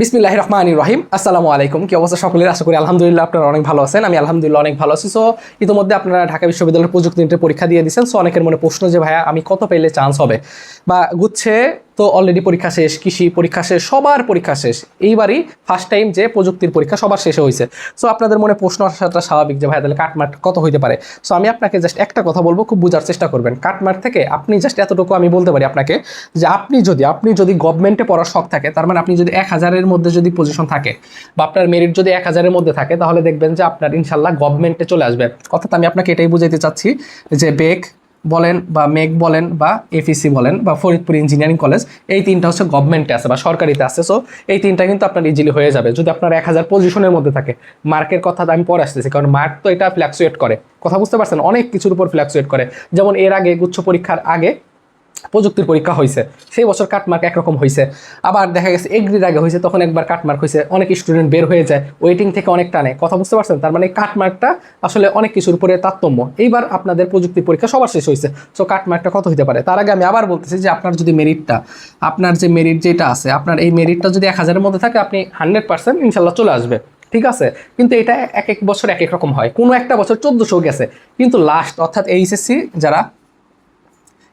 বিসমিল্লাহ রহমান রহিম আসসালামু আলাইকুম। কি অবস্থা সকলের? আশা করি আলহামদুলিল্লাহ আপনারা অনেক ভালো আছেন। আমি আলহামদুলিল্লাহ অনেক ভালো আছি। সো ইতিমধ্যে আপনারা ঢাকা বিশ্ববিদ্যালয়ের প্রযুক্তি পরীক্ষা দিয়ে দিয়েছেন। সো অনেকের মনে প্রশ্ন যে, ভাইয়া, আমি কত পেলে চান্স হবে? বা, গুচ্ছে তো অলরেডি পরীক্ষা শেষ, কৃষি পরীক্ষা শেষ, সবার পরীক্ষা শেষ। এইবারই ফার্স্ট টাইম যে প্রযুক্তির পরীক্ষা সবার শেষে হয়েছে। সো আপনাদের মনে প্রশ্ন আসাটা স্বাভাবিক যে, ভাই, তাহলে কাটমার্ক কত হইতে পারে? সো আমি আপনাকে জাস্ট একটা কথা বলব, খুব বোঝার চেষ্টা করবেন। কাটমার্ক থেকে আপনি জাস্ট এতটুকু আমি বলতে পারি আপনাকে যে, আপনি যদি আপনি যদি গভর্নমেন্টে পড়ার শখ থাকে, তার মানে আপনি যদি এক হাজারের মধ্যে যদি পজিশন থাকে বা আপনার মেরিট যদি এক হাজারের মধ্যে থাকে, তাহলে দেখবেন যে আপনার ইনশাল্লাহ গভর্নমেন্টে চলে আসবে। অর্থাৎ আমি আপনাকে এটাই বুঝাইতে চাচ্ছি যে, বেগ বলেন বা মেক বলেন বা এফিসি বলেন বা ফরিদপুর ইঞ্জিনিয়ারিং কলেজ এই তিনটা হচ্ছে গভর্নমেন্টে আছে বা সরকারিতে আছে। সো এই তিনটা কিন্তু আপনার ইজিলি হয়ে যাবে। যদি আপনার এক হাজার পজিশনের মধ্যে থাকে মার্কের কথা আমি পরে আসতেছি, কারণ মার্ক তো এটা ফ্ল্যাকচুয়েট করে। কথা বুঝতে পারছেন? অনেক কিছুর উপর ফ্ল্যাকচুয়েট করে। যেমন এর আগে গুচ্ছ পরীক্ষার আগে প্রযুক্তির পরীক্ষা হয়েছে। সেই বছর কাটমার্ক একরকম হয়েছে। আবার দেখা গেছে, এগ্রির আগে হয়েছে, তখন একবার কাটমার্ক হয়েছে। অনেক স্টুডেন্ট বের হয়ে যায় ওয়েটিং থেকে অনেক টানে। কথা বুঝতে পারছেন? তার মানে কাটমার্কটা আসলে অনেক কিছুর উপরে তারতম্য। এইবার আপনাদের প্রযুক্তি পরীক্ষা সবার শেষ হয়েছে। সো কাটমার্কটা কত হতে পারে? তার আগে আমি আবার বলতেছি যে, আপনার যদি মেরিটটা আপনার যে মেরিট যেটা আছে, আপনার এই মেরিটটা যদি এক হাজারের মধ্যে থাকে, আপনি হান্ড্রেড পার্সেন্ট ইনশাল্লাহ চলে আসবে। ঠিক আছে? কিন্তু এটা এক এক বছর এক এক রকম হয়। কোনো একটা বছর চোদ্দোশো গেছে। কিন্তু লাস্ট অর্থাৎ এইচএসসি যারা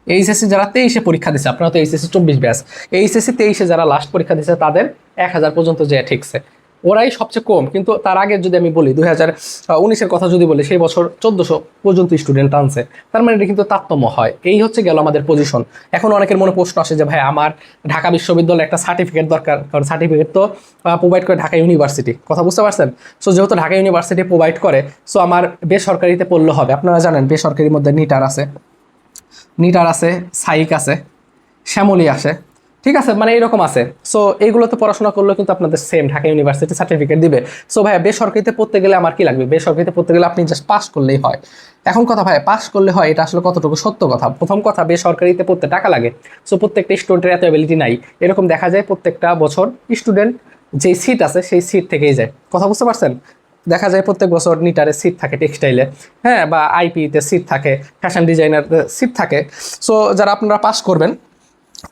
এইচএসসি যারা তেইশে পরীক্ষা দিচ্ছে আপনারা তো এইচএসসি চব্বিশ ব্যাস এইচএসসি তেইশে যারা লাস্ট পরীক্ষা দিচ্ছে তাদের এক হাজার পর্যন্ত যে ঠিকছে। ওরাই সবচেয়ে কম, কিন্তু তার আগে যদি আমি বলি দুই হাজার উনিশের কথা যদি বলি, সেই বছর চোদ্দোশো পর্যন্ত স্টুডেন্ট আনছে। তার মানে এটা কিন্তু তারতম্য হয়। এই হচ্ছে গেল আমাদের পজিশন এখন অনেকের মনে প্রশ্ন আসে যে, ভাই, আমার ঢাকা বিশ্ববিদ্যালয়ে একটা সার্টিফিকেট দরকার। কারণ সার্টিফিকেট তো প্রোভাইড করে ঢাকা ইউনিভার্সিটি কথা বুঝতে পারছেন? সো যেহেতু ঢাকা ইউনিভার্সিটি প্রোভাইড করে সো আমার বেসরকারিতে পড়লে হবে। আপনারা জানেন, বেসরকারির মধ্যে নিটার আছে। নিটার আছে, সাইক আছে, শ্যামলি আসে ঠিক আছে মানে এরকম আছে। সো এইগুলোতে পড়াশোনা করলেও কিন্তু আপনাদের সেম ঢাকা ইউনিভার্সিটি সার্টিফিকেট দিবে। সো ভাইয়া, বেসরকারিতে পড়তে গেলে আমার কি লাগবে? বেসরকারিতে পড়তে গেলে আপনি জাস্ট পাস করলেই হয়। এখন কথা ভাই পাস করলে হয়, এটা আসলে কতটুকু সত্য কথা? প্রথম কথা, বেসরকারিতে পড়তে টাকা লাগে। সো প্রত্যেকটা স্টুডেন্টের এত অ্যাবিলিটি নাই। এরকম দেখা যায় প্রত্যেকটা বছর স্টুডেন্ট যেই সিট আছে, সেই সিট থেকেই যায়। কথা বুঝতে পারছেন? দেখা যায় প্রত্যেক বছর নিটারে সিট থাকে টেক্সটাইলে হ্যাঁ বা আইপিতে সিট থাকে ফ্যাশন ডিজাইনার সিট থাকে। সো যারা আপনারা পাস করবেন,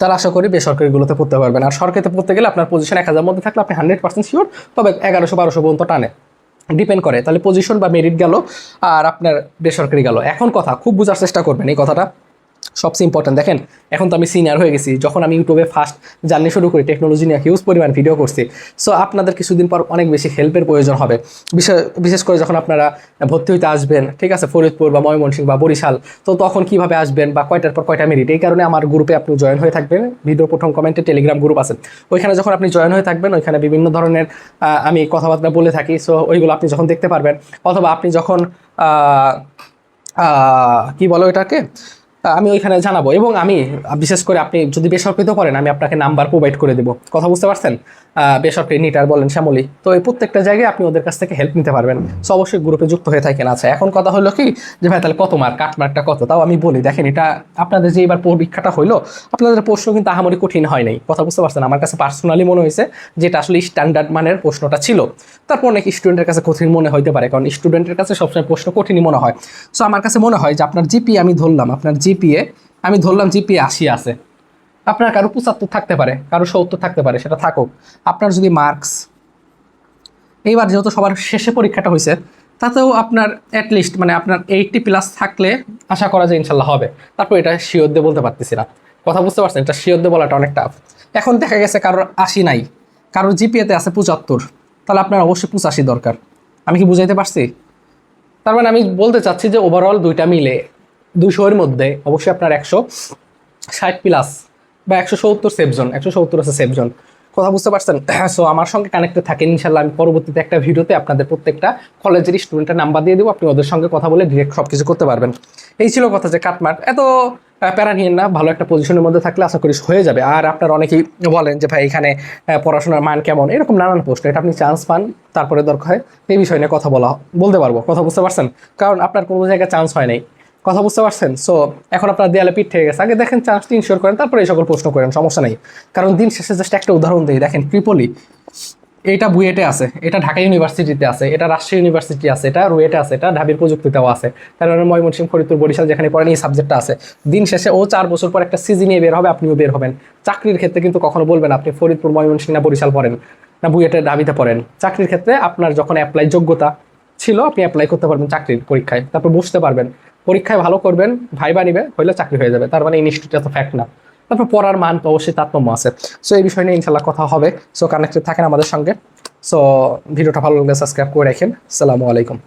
তারা আশা করি বেসরকারিগুলোতে পড়তে পারবেন। আর সরকারিতে পড়তে গেলে আপনার পজিশন এক হাজার মধ্যে থাকলে আপনি হান্ড্রেড পার্সেন্ট শিওর তবে এগারোশো বারোশো পর্যন্ত টানে। ডিপেন্ড করে, তাহলে পজিশন বা মেরিট গেল, আর আপনার বেসরকারি গেল। এখন কথা, খুব বোঝার চেষ্টা করবেন এই কথাটা। সবচেয়ে ইম্পর্টেন্ট দেখেন, এখন তো আমি সিনিয়র হয়ে গেছি, যখন আমি ইউটিউবে ফার্স্ট জার্নি শুরু করি টেকনোলজি নিয়ে হিউজ পরিমাণ ভিডিও করছি। সো আপনাদের কিছুদিন পর অনেক বেশি হেল্পের প্রয়োজন হবে। বিশেষ বিশেষ করে যখন আপনারা ভর্তি হইতে আসবেন, ঠিক আছে, ফরিদপুর বা ময়মনসিংহ বা বরিশাল, তো তখন কীভাবে আসবেন বা কয়টার পর কয়টা মেরিট এই কারণে আমার গ্রুপে আপনি জয়েন হয়ে থাকবেন। ভিডিও প্রথম কমেন্টে টেলিগ্রাম গ্রুপ আছে। ওইখানে যখন আপনি জয়েন হয়ে থাকবেন, ওইখানে বিভিন্ন ধরনের আমি কথাবার্তা বলে থাকি। সো ওইগুলো আপনি যখন দেখতে পারবেন, অথবা আপনি যখন কি বলো এটাকে আমি ওইখানে জানাব। এবং আমি, বিশেষ করে আপনি যদি বেসরকারিতে করেন আমি আপনাকে নাম্বার প্রোভাইড করে দেবো। কথা বুঝতে পারছেন? বেসরকারি নিটার বলেন শ্যামলি। তো এই প্রত্যেকটা জায়গায় আপনি ওদের কাছ থেকে হেল্প নিতে পারবেন। সো অবশ্যই গ্রুপে যুক্ত হয়ে থাকেন। আচ্ছা এখন কথা হলো কি? যে ভাই, তাহলে কত মার্ক কাট মার্কটা কত? তাও আমি বলি, দেখেন এটা আপনাদের যে এবার পরীক্ষাটা হইল, আপনাদের প্রশ্ন কিন্তু আহামরি কঠিন হয় নাই। কথা বুঝতে পারছেন? আমার কাছে পার্সোনালি মনে হয়েছে যেটা আসলে স্ট্যান্ডার্ড মানের প্রশ্নটা ছিল। তারপর অনেক স্টুডেন্টের কাছে কঠিন মনে হইতে পারে, কারণ স্টুডেন্টের কাছে সবসময় প্রশ্ন কঠিনই মনে হয়। সো আমার কাছে মনে হয় যে আপনার জিপিএ আমি ধরলাম, আপনার জিপিএ, আমি ধরলাম জিপিএ আশি আছে। আপনার কারও পঁচাত্তর থাকতে পারে, কারও সত্তর থাকতে পারে, সেটা থাকুক। আপনার যদি মার্কস এইবার যেহেতু সবার শেষে পরীক্ষাটা হয়েছে, তাতেও আপনার অ্যাটলিস্ট মানে আপনার এইটটি প্লাস থাকলে আশা করা যায় ইনশাল্লাহ হবে। তারপর এটা শিওর দিয়ে বলতে পারতেছি না। কথা বুঝতে পারছেন? এটা শিওর দিয়ে বলাটা অনেক টাফ এখন দেখা গেছে কারোর আশি নাই, কারোর জিপিএতে আছে পঁচাত্তর, তাহলে আপনার অবশ্যই পঁচাশি দরকার। আমি কি বুঝাইতে পারছি? তার মানে আমি বলতে চাচ্ছি যে ওভারঅল দুইটা মিলে দুশোর মধ্যে অবশ্যই আপনার একশো ষাট প্লাস বা একশো সত্তর সেভজন একশো সত্তর আছে সেভজন কথা বুঝতে পারছেন? সো আমার সঙ্গে কানেক্টেড থাকেন, ইনশাল্লাহ আমি পরবর্তীতে একটা ভিডিওতে আপনাদের প্রত্যেকটা কলেজের স্টুডেন্টের নাম্বার দিয়ে দেবো। আপনি ওদের সঙ্গে কথা বলে ডিরেক্ট সব কিছু করতে পারবেন। এই ছিল কথা যে কাটমাট এত প্যারা নিয়েন না, ভালো একটা পজিশনের মধ্যে থাকলে আশা করি হয়ে যাবে। আর আপনার অনেকেই বলেন যে, ভাই, এখানে পড়াশোনার মান কেমন? এরকম নানান প্রশ্ন। এটা আপনি চান্স পান, তারপরে দরকার হয়, এই বিষয় নিয়ে কথা বলা, বলতে পারব। কথা বুঝতে পারছেন? কারণ আপনার কোনো জায়গায় চান্স হয় নাই। কথা বুঝতে পারছেন? সো এখন আপনার দেয়ালে পিঠ থেকে গেছে। আগে দেখেন চান্সটি ইনশিওর করেন, তারপরে এই সকল প্রশ্ন করেন, সমস্যা নেই। কারণ দিন শেষে জাস্ট একটা উদাহরণ দিই। দেখেন ট্রিপলি এটা বুয়েটে আছে, এটা ঢাকা ইউনিভার্সিটিতে আছে, এটা রাজশাহী ইউনিভার্সিটি আছে, এটা রুয়েটে আছে, এটা ঢাবির প্রযুক্তিতেও আছে। তারপরে ময়মনসিংহ, ফরিদপুর, বরিশাল যেখানে পড়েন, এই সাবজেক্টটা আছে। দিন শেষে ও চার বছর পর একটা সিজি নিয়ে বের হবে, আপনিও বের হবেন। চাকরির ক্ষেত্রে কিন্তু কখনো বলবেন আপনি ফরিদপুর, ময়মনসিংহ না বরিশাল পড়েন, না বুয়েটে দাবিতে পড়েন। চাকরির ক্ষেত্রে আপনার যখন অ্যাপ্লাই যোগ্যতা ছিল, আপনি অ্যাপ্লাই করতে পারবেন চাকরির পরীক্ষায়। তারপর বসতে পারবেন। পরীক্ষায় ভালো করবেন, ভাইবা নিবে, হইলে চাকরি হয়ে যাবে। তার মানে ইনস্টিটিউট এত ফ্যাক্ট না। তারপর পড়ার মান তো অবশ্যই তারতম্য আছে। সো এই বিষয় নিয়ে ইনশাল্লাহ কথা হবে। সো কানেক্টেড থাকেন আমাদের সঙ্গে। সো ভিডিওটা ভালো লাগলে সাবস্ক্রাইব করে রাখেন। আসসালামু আলাইকুম।